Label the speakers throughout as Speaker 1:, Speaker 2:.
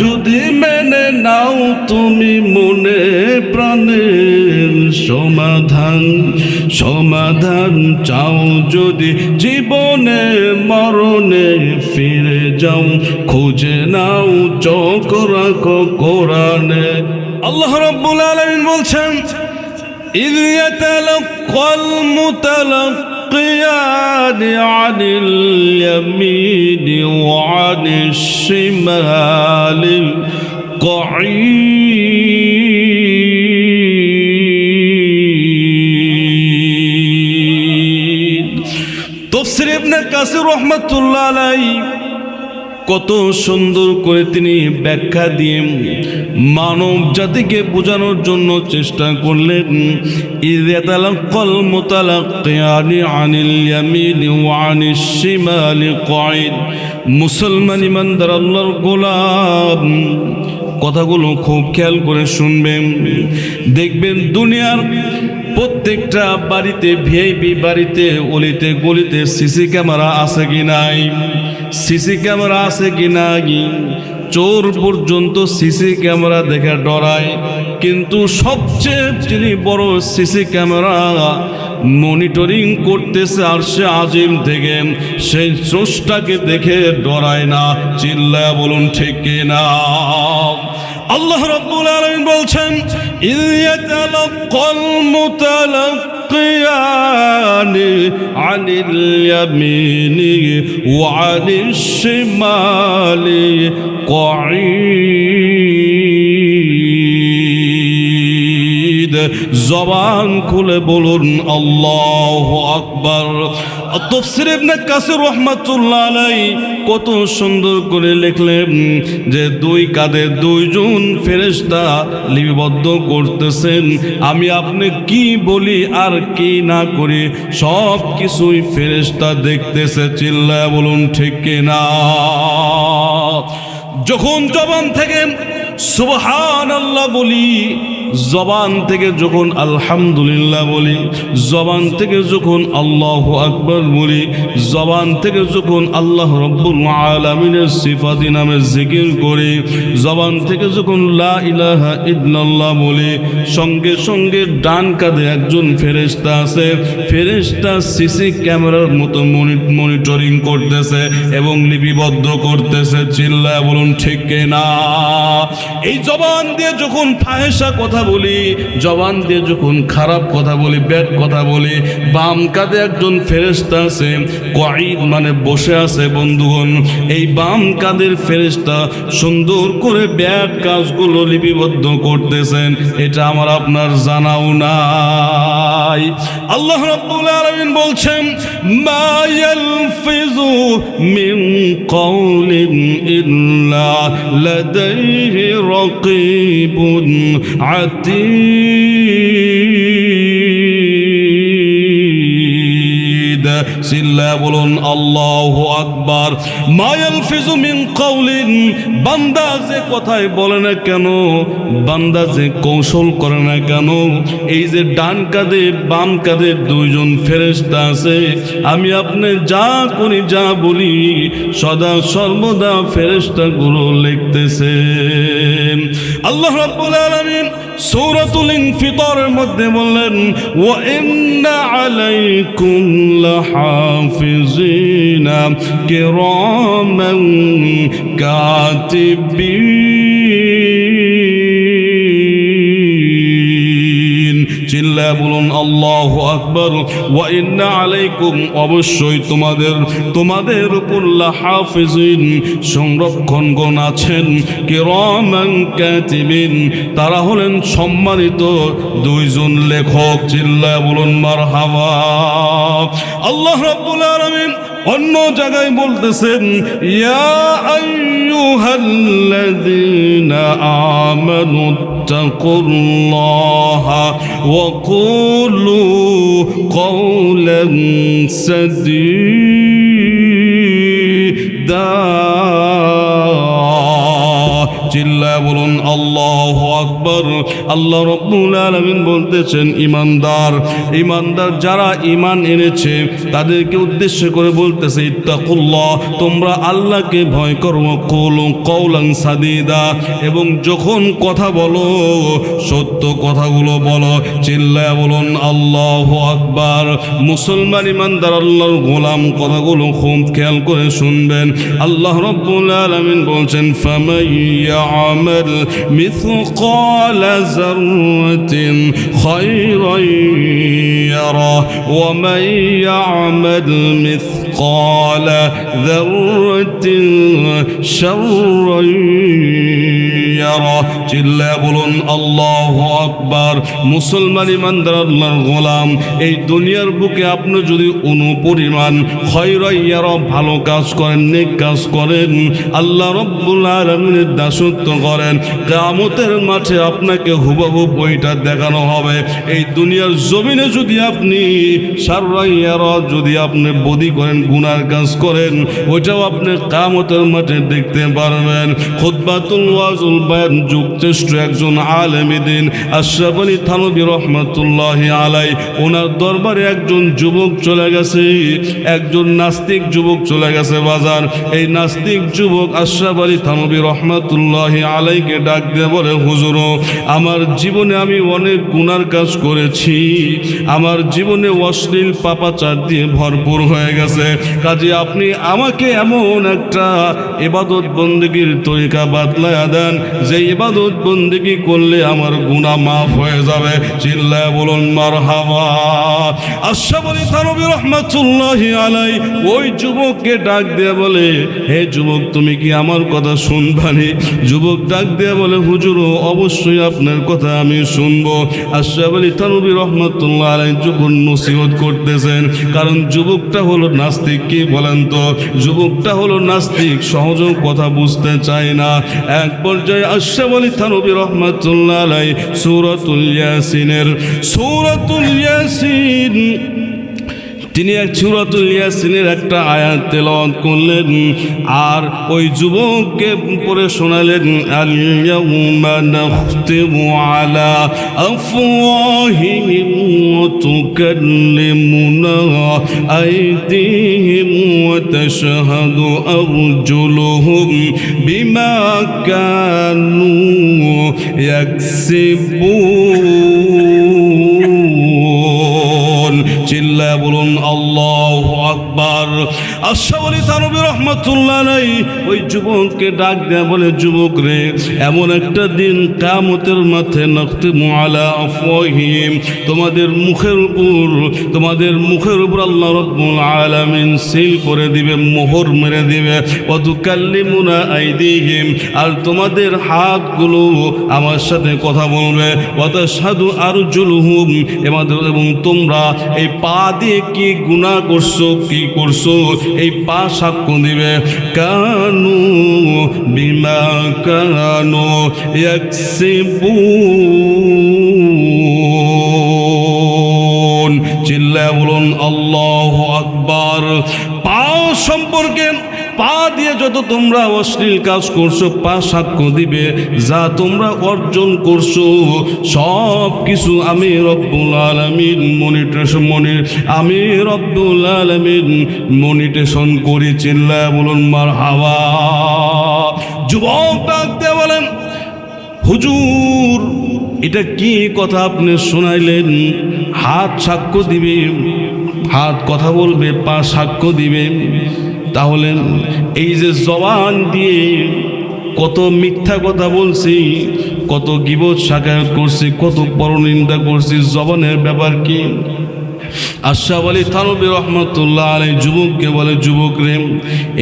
Speaker 1: যদি মেনে নাও তুমি মনে প্রাণের সমাধান সমাধান চাও যদি জীবনে, মরণে ফিরে যাও, খুঁজে নাও চকর কোরআনে। আল্লাহ রব্বুল আলমিন বলছেন ইলিয়া তালক কল মুতালক ينطقيان عن اليمين وعن الشمال قعيد تفسير ابن كثير رحمة الله عليه কত সুন্দর করে তিনি ব্যাখ্যা দিয়ে মানব জাতিকে বোঝানোর জন্য চেষ্টা করলেন। আনিল মুসলমান ইমানদার আল্লাহর গোলাম। কথাগুলো খুব খেয়াল করে শুনবেন। দেখবেন দুনিয়ার প্রত্যেকটা বাড়িতে ভিআইপি বাড়িতে অলিতে গলিতে সিসি ক্যামেরা আছে কি নাই? সিসি ক্যামেরা আছে কি নাই? চোর পর্যন্ত সিসি ক্যামেরা দেখে ডরায়। কিন্তু সবচেয়ে যিনি বড় সিসি ক্যামেরা মনিটরিং করতেছে আর সে আজিম থেকে। সেই স্রষ্টাকে দেখে ডরায় না চিল্লা বলুন ঠিক কিনা। আল্লাহ রাব্বুল আলামিন বলছেন আনিল ইয়ামিনি ওয়া আনিশ শিমালি কঈদ জবান খুলে বলুন আল্লাহু আকবার তফসির ইবনে কাসির রহমাতুল্লাহ আলাই কত সুন্দর করে লিখলেন যে দুই কাঁধে দুইজন ফেরেশতা লিপিবদ্ধ করতেছেন। আমি আপনি কি বলি আর কি না করি সব কিছুই ফেরেশতা দেখতেছে, চিল্লায় বলুন ঠিক কিনা? যখন জবান থেকে সুবহান আল্লাহ বলি জবান থেকে যখন আলহামদুলিল্লাহ বলি, জবান থেকে যখন আল্লাহ আকবর বলি, জবান থেকে যখন আল্লাহ রব্বুল আলমিনের সিফাতি নামে জিকির করি, জবান থেকে যখন লা ইল্লাল্লাহ বলি, সঙ্গে সঙ্গে ডান কাঁধে একজন ফেরেশতা আছে, ফেরেশতা সিসি ক্যামেরার মতো মনিটরিং করতেছে এবং লিপিবদ্ধ করতেছে। চিল্লায় বলুন, ঠিক না এই জবান দিয়ে যখন ফাহেসা কথা বলি, জবান দিয়ে যখন খারাপ কথা বলি ব্যাড কথা বলি, বাম কাঁধে একজন ফেরেস্তা আছে কয়েদ মানে বসে আছে, বন্ধুগণ। এই বাম কাঁধের ফেরেস্তা সুন্দর করে ব্যাড কাজগুলো লিপিবদ্ধ করতেছেন, এটা আমার আপনার জানাও নাই। আল্লাহ রাব্বুল আলামিন বলছেন, মা ইয়ালফিজু মিন কওলিন ইল্লা লাদাইহি রাকিবুন বলুন, আল্লাহু মায়াল ফিজু মিন কাউলিন বান্দা যে বলে না কেন, বান্দা যে কৌশল করে না কেন, এই যে ডান কাঁধে, বাম কাঁধে দুইজন ফেরেশতা আছে, আমি আপনি যা করি যা বলি, সদা সর্বদা ফেরেশতা গুলো লিখতেছে আল্লাহ রাব্বুল সূরাতুল ইনফিতারের মধ্যে বললেন ও ইন্না আলাইকুম লাহাফিজিনা কিরামান কাতিবিন। চিল্লা বলুন আল্লাহ আকবর। ওয়া ইন্না আলাইকুম, অবশ্যই তোমাদের তোমাদের উপর হাফিজিন, সংরক্ষণগণ আছেন, কিরামান কাতিবিন। তারা হলেন সম্মানিত দুইজন লেখক। চিল্লা বলুন মার হাওয়া আল্লাহ রাব্বুল অন্য জায়গায় বলতেছেন ইয়া আইয়ুহাল্লাযীনা আমানু তাকুল্লাহা ওয়া কুলু কওলান সাদীদা চিল্লায় বলুন, আল্লাহ আকবর। আল্লাহ রব্বুল আলমিন বলতেছেন, ইমানদার। ইমানদার যারা ইমান এনেছে, তাদেরকে উদ্দেশ্য করে বলতেছে, ইত্তাকুল্লাহ, তোমরা আল্লাহকে ভয় করো, কৌল কৌলাং সাদিদা। এবং যখন কথা বলো, সত্য কথাগুলো বলো চিল্লায় বলুন, আল্লাহ আকবার। মুসলমান ইমানদার আল্লাহর গোলাম কথাগুলো খুব খেয়াল করে শুনবেন। আল্লাহ রব্বুল আলমিন বলছেন, ফামাইয়া يعمل مثقال ذرة خيرا يره ومن يعمل مثقال ذرة شرا يره চিল্লা বলুন আল্লাহ আকবার মুসলমান ইমানদার আল্লাহর গোলাম এই দুনিয়ার বুকে আপনি যদি অনুপরিমাণ খয়রাইয়ার ভালো কাজ করেন নেক কাজ করেন আল্লাহ রব্বুল আলমিনের দাসত্ব করেন কামতের মাঠে আপনাকে হুবহুব ওইটা দেখানো হবে এই দুনিয়ার জমিনে যদি আপনি সারাইয়ার যদি আপনি বদি করেন গুনার কাজ করেন, ওইটাও আপনি কামতের মাঠে দেখতে পারবেন। খুদ্বাতুল ওয়াজুল বায়ান যুগশ্রেষ্ঠ একজন আলেমিদিন আশরাফ আলী থানবী রহমতুল্লাহ আলাই ওনার দরবারে একজন যুবক চলে গেছে, একজন নাস্তিক যুবক চলে গেছে বাজার। এই নাস্তিক যুবক আশরাফ আলী থানবী রহমতুল্লাহ আলাইকে ডাক দিয়ে বলে, হুজুর, আমার জীবনে আমি অনেক গুনার কাজ করেছি। আমার জীবনে অশ্লীল পাপাচার দিয়ে ভরপুর হয়ে গেছে। কাজে আপনি আমাকে এমন একটা এবাদত বন্দীগীর তরিকা বাতলায়া দেন, যে এবাদত বন্দিগি করলে আমার গুণা মাফ হয়ে যাবে। চিল্লায় বলুন মার আশা বলি ওই যুবককে ডাক বলে, হে যুবক, তুমি কি আমার কথা শুনবানি? যুবক ডাক বলে হুজুর অবশ্যই আপনার কথা আমি শুনব। আলাই করতেছেন, কারণ যুবকটা হলো নাস্তিক কি বলেন তো, যুবকটা হলো নাস্তিক, সহজ কথা বুঝতে চায় না। এক পর্যায়ে আশ্রাম আলী থানবী রহমতুল্লাহ আলাই সূরাতুল ইয়াসিনের, সূরাতুল ইয়াসিন তিনি এক সুরাতুল ইয়াসিনের একটা আয়াত তেলাওয়াত করলেন, আর ওই যুবককে পড়ে শোনালেন আল ইয়াউমা নাখতিমু আলা আফওয়াহিহিম ওয়া তুকাল্লিমুনা আইদিহিম ওয়া চিল্লায় বলুন আল্লাহ আকবার। আশাবলী তানবী রহমতুল্লাহ নাই ওই যুবককে ডাক দেয়া বলে, যুবক রে, এমন একটা দিন কামতের মাঠে নক্তি মুআলা আফওয়াহিম তোমাদের মুখের উপর, তোমাদের মুখের উপর আল্লাহ রব্বুল আলামিন সিল করে দিবে, মোহর মেরে দিবে। অতুকাল্লিমুনা আইদিহিম। আর তোমাদের হাতগুলো আমার সাথে কথা বলবে। অত সাধু আর জুলহুম এবং তোমরা এই পা দিয়ে কি গুণা করছ, কি করছ? এই পা সাক্ষ্য দিবে কানু বিমা কানু একসিবু চিল্লায় বলুন আল্লাহ আকবার। পা সম্পর্কে পা দিয়ে যত তোমরা অশ্লীল কাজ করছ, পা সাক্ষ্য দিবে যা তোমরা অর্জন করছ, সব কিছু আমি রব্বুল আলমিন মনিটেশন মনি আমি রব্বুল আলমিন মনিটেশন করি চিল্লায় বলুন মার হাওয়া যুবক ডাকতে বলেন, হুজুর, এটা কি কথা আপনি শোনাইলেন? হাত সাক্ষ্য দিবে, হাত কথা বলবে, পা সাক্ষ্য দিবে। তাহলে এই যে জবান দিয়ে কত মিথ্যা কথা বলছি, কত গিবত সাকায়ত করছি, কত পরনিন্দা করছি, জবানের ব্যাপার কি? আশাফ আলী থানবী রহমতুল্লাহ আলী যুবককে বলে, যুবক রে,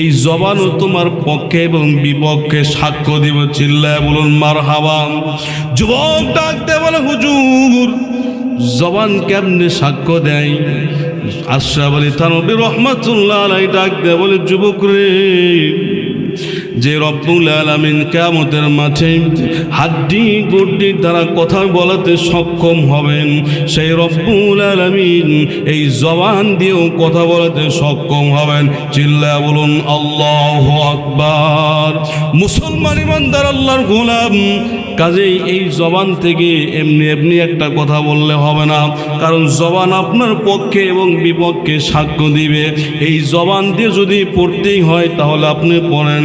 Speaker 1: এই জবানও তোমার পক্ষে এবং বিপক্ষে সাক্ষ্য দিব, চিল্লায় বলুন মার হাবা যুবক ডাকতে বলে, হুজুর, জবান কেমনে সাক্ষ্য দেয়? আশরাফ আলী থানবী রহমাতুল্লাহ ডাক দেয় বলে যুবক রে যে রব্বুল আলামিন কেয়ামতের মাঠে হাড্ডি গুড্ডি দ্বারা কথা বলাতে সক্ষম হবেন, সেই রব্বুল আলামিন এই জবান দিয়েও কথা বলাতে সক্ষম হবেন। চিল্লা বলুন, আল্লাহ আকবার। মুসলমান ইমানদার আল্লাহর গোলাম, কাজেই এই জবান থেকে এমনি এমনি একটা কথা বললে হবে না। কারণ জবান আপনার পক্ষে এবং বিপক্ষে সাক্ষ্য দিবে। এই জবান দিয়ে যদি পড়তেই হয়, তাহলে আপনি পড়েন।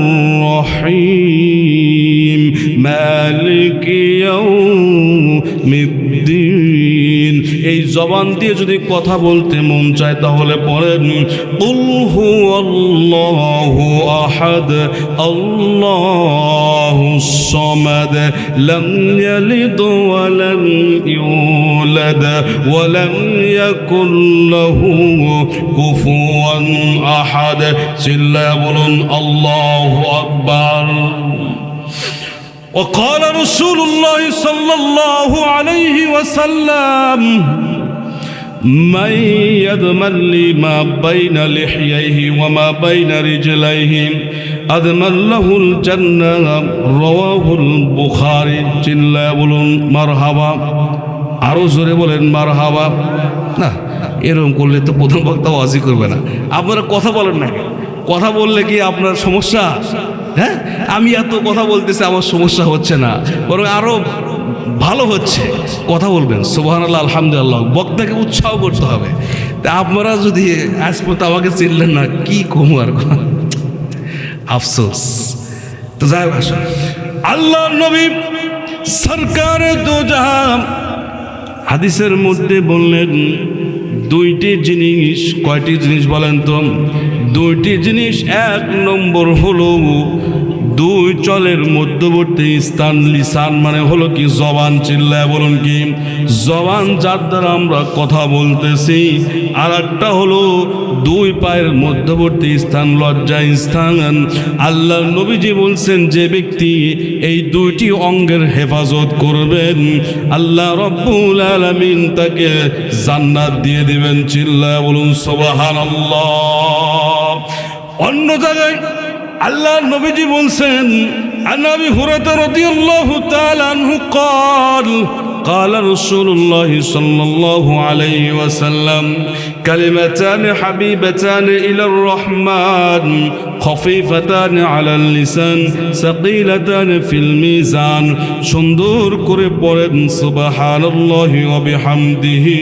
Speaker 1: জবান দিয়ে যদি কথা বলতে মন চায় তাহলে পড়েন قل هو الله احد الله الصمد لم يلد ولم يولد ولم يكن له كفوا احد চিল্লা বলুন আল্লাহু আকবার وقال رسول الله صلى الله عليه وسلم من يضمن لي ما بين لحييه وما بين رجليه أضمن له الجنة رواه البخاري চিল্লা বলুন মারহাবা আরো জোরে বলেন মারহাবা না এরকম করলে তো প্রথম বক্তা ওয়াজি করবে না আপনারা কথা বলেন না কথা বললে কি আপনার সমস্যা হ্যাঁ আমি এত কথা বলতেছি আমার সমস্যা হচ্ছে না বরং আরো ভালো হচ্ছে। কথা বলবেন। সুবাহান আল্লাহ আলহামদুলিল্লাহ। বক্তাকে উৎসাহ করতে হবে। তা আপনারা যদি আজ পর্যন্ত আমাকে চিনলেন না, কি কমু আর আফসোস। তো যাই আল্লাহ নবী সরকার জাহান হাদিসের মধ্যে বললেন, দুইটি জিনিস, কয়টি জিনিস বলেন তো? দুইটি জিনিস, এক নম্বর হলো দুই চলের মধ্যবর্তী স্থান লিসান মানে হলো কি জবান চিল্লায় বলুন কি? জবান যার দ্বারা আমরা কথা বলতেছি আর একটা হলো দুই পায়ের মধ্যবর্তী স্থান লজ্জা স্থান। আল্লাহ নবীজি বলছেন, যে ব্যক্তি এই দুইটি অঙ্গের হেফাজত করবেন, আল্লাহ রব্বুল আলামিন তাকে জান্নাত দিয়ে দিবেন, চিল্লায় বলুন সুবহানাল্লাহ। অন্য জায়গায় আল্লাহ নবীজি বলছেন আনাবি হুরাতা রাদিয়াল্লাহু তাআলা আনহু قال قال رسول الله صلى الله عليه وسلم كلمتان حبيبتان إلى الرحمن خفيفتان على اللسان ثقيلتان في الميزان সুন্দর করে পড়েন সুবহানাল্লাহি ওয়া বিহামদিহি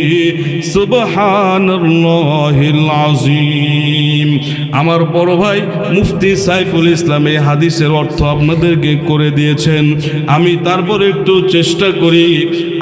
Speaker 1: সুবহানাল্লাহিল আযীম আমার বড় ভাই মুফতি সাইফুল ইসলাম এই হাদিসের অর্থ আপনাদেরকে করে দিয়েছেন আমি তারপর একটু চেষ্টা করি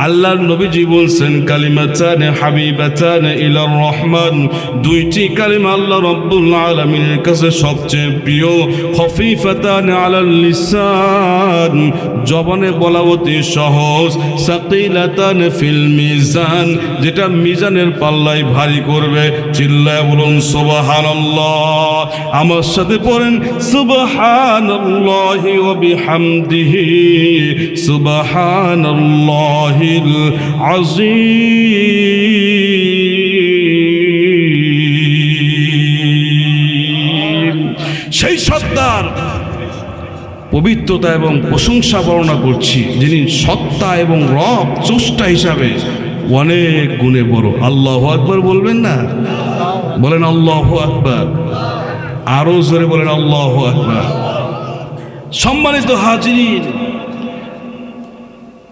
Speaker 1: আল্লাহর নবীজি বলছেন কালিমাতান হাবিবাতান ইলার রহমান। দুইটি কালিমা আল্লাহ রব্বুল আলামিনের কাছে সবচেয়ে প্রিয়। খফিফাতান আলাল লিসান। জবানে বলা অতি সহজ। সাকিলাতান ফিল মিজান। যেটা মিজানের পাল্লায় ভারী করবে। চিল্লায় বলুন, সুবহানাল্লাহ। আমার সাথে পড়েন, সুবহানাল্লাহি ওয়া বিহামদিহি। সুবহানাল্লাহিল পবিত্রতা এবং প্রশংসা বর্ণনা করছি, যিনি সত্তা এবং রব চুষ্টা হিসাবে অনেক গুণে বড়। আল্লাহ আকবর বলবেন না? বলেন আল্লাহ আকবর। আরও জোরে বলেন আল্লাহ আকবর। সম্মানিত হাজির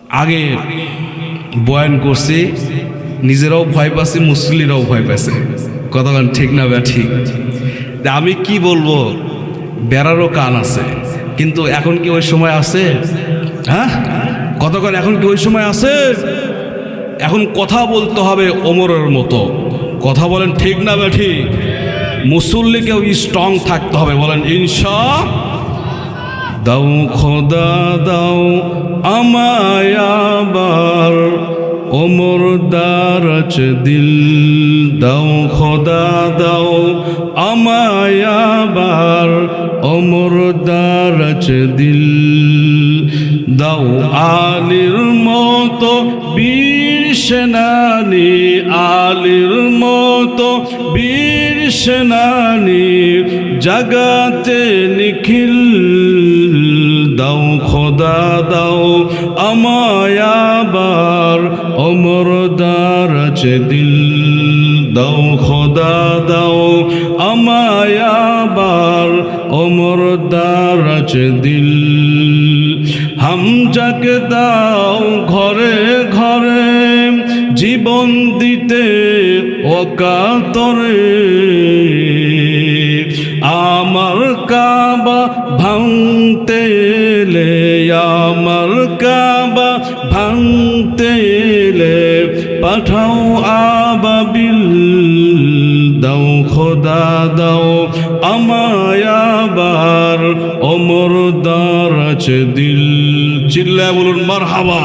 Speaker 1: আগে বয়ান করছি, নিজেরাও ভয় পাচ্ছে মুসলিরাও ভয় পাচ্ছে। কতক্ষণ ঠিক না ব্যা ঠিক? আমি কি বলব? বেড়ারও কান আছে। কিন্তু এখন কি ওই সময় আছে? হ্যাঁ? কতক্ষণ এখন কি ওই সময় আছে? এখন কথা বলতে হবে ওমরের মতো। কথা বলেন ঠিক না ব্যা ঠিক? মুসল্লিকেও স্ট্রং থাকতে হবে। বলেন, ইনশা দাও খোদা, দাও আমায় আবার ওমর দারাচ দিল, দাও খোদা, দাও আমায় আবার। ওমর দারাচ দিল, দাও আলির মতো বীর সেনানি, আলির মতো বীর সেনানি, জাগাতে নিখিল। দাও খোদা, দাও আমায় অমর দারাচ দিল, দাও, খোদা দাও, আমায় আবার অমর দারাচ দিল। হামজাকে দাও ঘরে ঘরে, জীবন দিতে অকাতরে। আমার পাঠাও আবাবিল দাও খোদা দাও আমায়াবার অমর অমর আছে দিল। চিল্লা বলুন মার হাওয়া